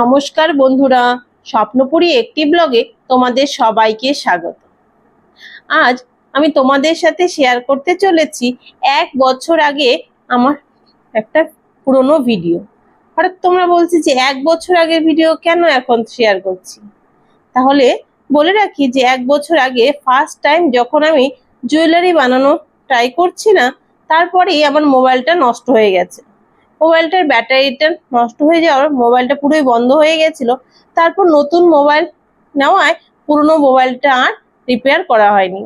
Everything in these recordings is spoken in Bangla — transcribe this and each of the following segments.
নমস্কার বন্ধুরা, স্বপ্নপুরী একটি ব্লগে তোমাদের সবাইকে স্বাগত। আজ আমি তোমাদের সাথে শেয়ার করতে চলেছি এক বছর আগে আমার একটা পুরনো ভিডিও হঠাৎ তোমরা বলছি যে এক বছর আগের ভিডিও কেন এখন শেয়ার করছি? তাহলে বলে রাখি যে এক বছর আগে ফার্স্ট টাইম যখন আমি জুয়েলারি বানানো ট্রাই করছি না, তারপরেই আমার মোবাইলটা নষ্ট হয়ে গেছে। মোবাইলটার ব্যাটারিটা নষ্ট হয়ে যাওয়ার মোবাইলটা পুরোই বন্ধ হয়ে গেছিল। তারপর নতুন মোবাইল নেওয়ায় পুরনো মোবাইলটা আর রিপেয়ার করা হয়নি।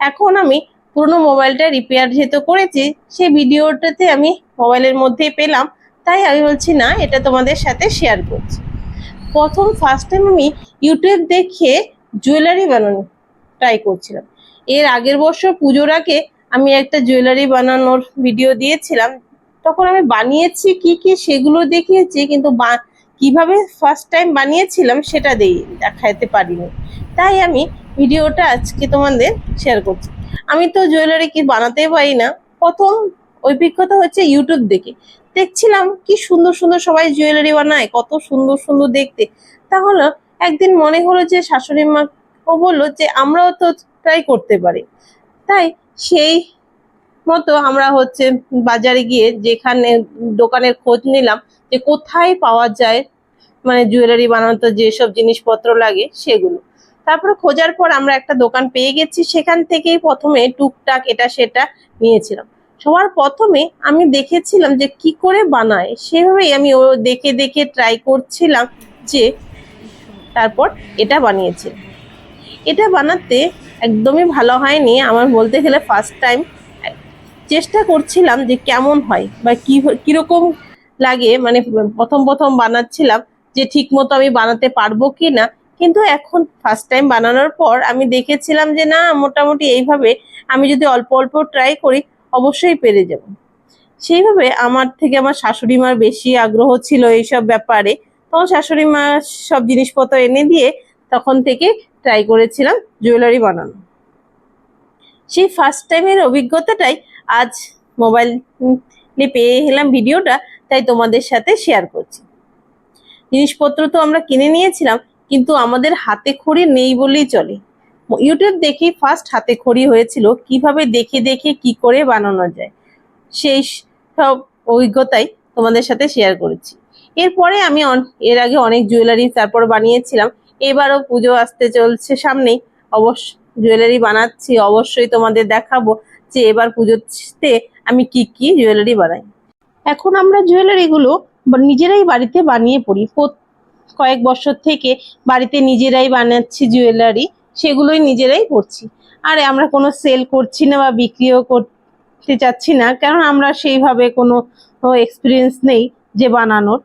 এখন আমি পুরনো মোবাইলটা রিপেয়ার যেহেতু করেছি সেই ভিডিওটাতে আমি মোবাইলের মধ্যেই পেলাম। তাই আমি বলছি, না, এটা তোমাদের সাথে শেয়ার করছি। প্রথম ফার্স্ট টাইম আমি ইউটিউব দেখে জুয়েলারি বানানো ট্রাই করছিলাম। এর আগের বছর পুজোর আগে আমি একটা জুয়েলারি বানানোর ভিডিও দিয়েছিলাম। তখন আমি বানিয়েছি কি কি সেগুলো দেখিয়েছি, কিন্তু কীভাবে ফার্স্ট টাইম বানিয়েছিলাম সেটা দেই দেখাতে পারিনি। তাই আমি ভিডিওটা আজকে তোমাদের শেয়ার করছি। আমি তো জুয়েলারি কি বানাতে পারি না। প্রথম অভিজ্ঞতা হচ্ছে ইউটিউব দেখে। দেখছিলাম কি সুন্দর সুন্দর সবাই জুয়েলারি বানায়, কত সুন্দর সুন্দর দেখতে। তাহলে একদিন মনে হলো যে শাশুড়ি মা ও বলল যে আমরাও তো ট্রাই করতে পারি। তাই সেই মতো আমরা হচ্ছে বাজারে গিয়ে যেখানে দোকানের খোঁজ নিলাম যে কোথায় পাওয়া যায় মানে জুয়েলারি বানাতে যেসব জিনিসপত্র লাগে সেগুলো। তারপরে খোঁজার পর আমরা একটা দোকান পেয়ে গেছি, সেখান থেকেই প্রথমে টুকটাক এটা সেটা নিয়েছিলাম। সবার প্রথমে আমি দেখেছিলাম যে কি করে বানায়, সেভাবেই আমি ও দেখে দেখে ট্রাই করছিলাম যে তারপর এটা বানিয়েছি। এটা বানাতে একদমই ভালো হয়নি, আমার বলতে গেলে ফার্স্ট টাইম চেষ্টা করছিলাম যে কেমন হয় বা কি কীরকম লাগে মানে প্রথম প্রথম বানাচ্ছিলাম যে ঠিক মতো আমি বানাতে পারব কি না কিন্তু এখন ফার্স্ট টাইম বানানোর পর আমি দেখেছিলাম যে না, মোটামুটি এইভাবে আমি যদি অল্প অল্প ট্রাই করি, অবশ্যই পেরে যাব। সেইভাবে আমার থেকে আমার শাশুড়ি মার বেশি আগ্রহ ছিল এইসব ব্যাপারে। তখন শাশুড়ি মা সব জিনিসপত্র এনে দিয়ে তখন থেকে ট্রাই করেছিলাম জুয়েলারি বানানো। সেই ফার্স্ট টাইমের অভিজ্ঞতাটাই আজ মোবাইলে পেয়ে এলাম ভিডিওটা, তাই তোমাদের সাথে শেয়ার করছি। জিনিসপত্র তো আমরা কিনে নিয়েছিলাম, কিন্তু আমাদের হাতে খড়ি নেই বলেই চলে। ইউটিউব দেখে ফার্স্ট হাতে খড়ি হয়েছিল, কীভাবে দেখে দেখে কি করে বানানো যায়, সেই সব অভিজ্ঞতাই তোমাদের সাথে শেয়ার করেছি। এরপরে আমি এর আগে অনেক জুয়েলারি তারপর বানিয়েছিলাম, এবারও পুজো আসতে চলছে সামনেই, অবশ্য জুয়েলারি বানাচ্ছি, অবশ্যই তোমাদের দেখাবো। যে এবার পুজোতে আমি কি কি জুয়েলারি বানাই। এখন আমরা জুয়েলারিগুলো নিজেরাই বাড়িতে বানিয়ে পড়ি। কয়েক বছর থেকে বাড়িতে নিজেরাই বানাচ্ছি জুয়েলারি সেগুলোই নিজেরাই পড়ছি আর আমরা কোনো সেল করছি না বা বিক্রিও করতে চাচ্ছি না, কারণ আমরা সেইভাবে কোনো এক্সপিরিয়েন্স নেই যে বানানোর।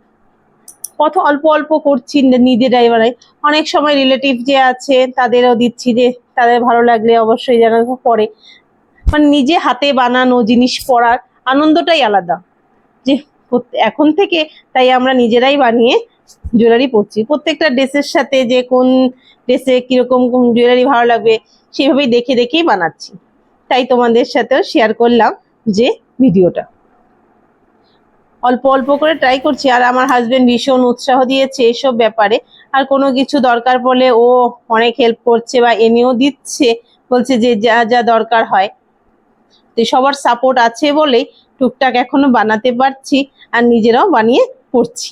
কত অল্প অল্প করছি নিজেরাই বানাই। অনেক সময় রিলেটিভ যে আছে, তাদেরও দিচ্ছি যে, তাদের ভালো লাগলে অবশ্যই যেন পরে। মানে নিজে হাতে বানানো জিনিস পড়ার আনন্দটাই আলাদা। যে এখন থেকে তাই আমরা নিজেরাই বানিয়ে জুয়েলারি পরছি। প্রত্যেকটা ড্রেসের সাথে যে কোন ড্রেসে কীরকম জুয়েলারি ভালো লাগবে সেভাবেই দেখে দেখেই বানাচ্ছি। তাই তোমাদের সাথেও শেয়ার করলাম যে ভিডিওটা। অল্প অল্প করে ট্রাই করছি আর আমার হাজবেন্ড ভীষণ উৎসাহ দিয়েছে এসব ব্যাপারে। আর কোনো কিছু দরকার পড়লে ও অনেক হেল্প করছে বা এনেও দিচ্ছে। বলছে যে যা যা দরকার হয় সবার সাপোর্ট আছে বলেই টুকটাক এখনও বানাতে পারছি আর নিজেরাও বানিয়ে পড়ছি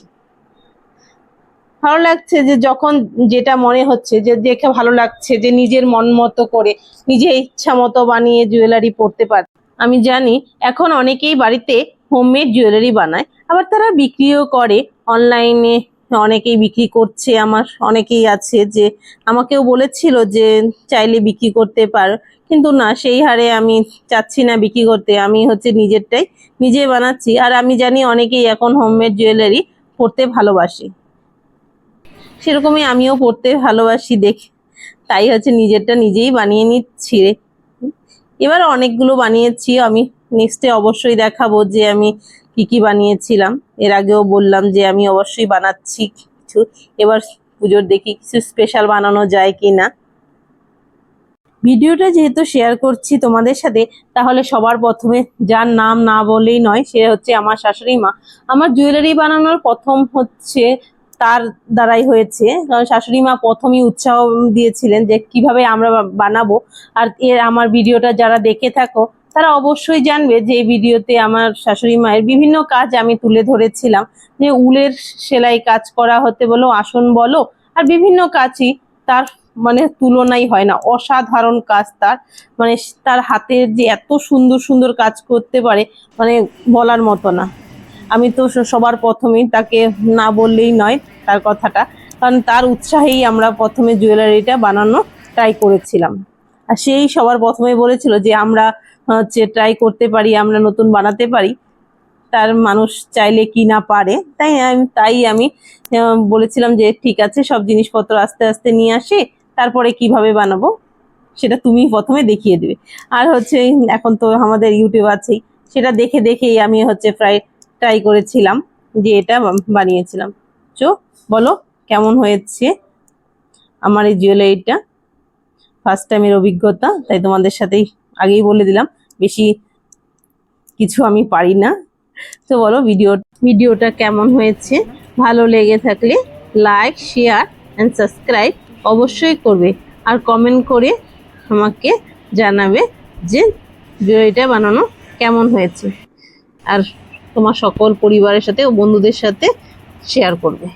ভালো লাগছে যে যখন যেটা মনে হচ্ছে, যে দেখে ভালো লাগছে, যে নিজের মন মতো করে নিজের ইচ্ছা মতো বানিয়ে জুয়েলারি পরতে পার আমি জানি এখন অনেকেই বাড়িতে হোমমেড জুয়েলারি বানায়, আবার তারা বিক্রিও করে অনলাইনে অনেকেই বিক্রি করছে, আমার অনেকেই আছে যে আমাকেও বলেছিল যে চাইলে বিক্রি করতে পারো। কিন্তু না, সেই হারে আমি চাচ্ছি না বিক্রি করতে, আমি হচ্ছে নিজেরটাই নিজে বানাচ্ছি। আর আমি জানি অনেকেই এখন হোমমেড জুয়েলারি পড়তে ভালোবাসে। সেরকমই আমিও পড়তে ভালোবাসি দেখে। তাই হচ্ছে নিজেরটা নিজেই বানিয়ে নিচ্ছি রে। এবার অনেকগুলো বানিয়েছি, আমি নেক্সটে অবশ্যই দেখাবো যে আমি কি কি বানিয়েছিলাম? এর আগেও বললাম যে আমি অবশ্যই বানাচ্ছি কিছু। এবার পুজোর দেখি কিছু স্পেশাল বানানো যায় কি না ভিডিওটা যেহেতু শেয়ার করছি তোমাদের সাথে, তাহলে সবার প্রথমে যার নাম না বলেই নয়, সে হচ্ছে আমার শাশুড়ি মা। আমার জুয়েলারি বানানোর প্রথম হচ্ছে তার দ্বারাই হয়েছে। কারণ শাশুড়ি মা প্রথমেই উৎসাহ দিয়েছিলেন যে কীভাবে আমরা বানাবো। আর এর আমার ভিডিওটা যারা দেখে থাকো তারা অবশ্যই জানবে যে এই ভিডিওতে আমার শাশুড়ি মায়ের বিভিন্ন কাজ আমি তুলে ধরেছিলাম। যে উলের সেলাই কাজ করা হতে বলো, আসন বলো, আর বিভিন্ন কাজই তার মানে তুলনাই হয় না। অসাধারণ কাজ তার। মানে তার হাতের যে এত সুন্দর সুন্দর কাজ করতে পারে মানে বলার মতো না। আমি তো সবার প্রথমেই তাকে না বললেই নয় তার কথাটা। কারণ তার উৎসাহেই আমরা প্রথমে জুয়েলারিটা বানানো ট্রাই করেছিলাম। আর সেই সবার প্রথমে বলেছিল যে আমরা হচ্ছে ট্রাই করতে পারি, আমরা নতুন বানাতে পারি। তার মানুষ চাইলে কি না পারে। তাই আমি তাই আমি বলেছিলাম যে ঠিক আছে, সব জিনিসপত্র আস্তে আস্তে নিয়ে আসি, তারপরে কীভাবে বানাবো, সেটা তুমি প্রথমে দেখিয়ে দেবে। আর হচ্ছে, এখন তো আমাদের ইউটিউব আছেই, সেটা দেখে দেখেই আমি হচ্ছে প্রায় ট্রাই করেছিলাম, যে এটা বানিয়েছিলাম। চো, বলো, কেমন হয়েছে? আমার এই জুয়েলারিটা ফার্স্ট টাইমের অভিজ্ঞতা, তাই তোমাদের সাথেই আগেই বলে দিলাম, বেশি কিছু আমি পারি না। তো বলো ভিডিও ভিডিওটা কেমন হয়েছে? ভালো লেগে থাকলে লাইক শেয়ার অ্যান্ড সাবস্ক্রাইব অবশ্যই করবে। আর কমেন্ট করে আমাকে জানাবে যে ভিডিওটা বানানো কেমন হয়েছে। আর তোমার সকল পরিবারের সাথে ও বন্ধুদের সাথে শেয়ার করবে।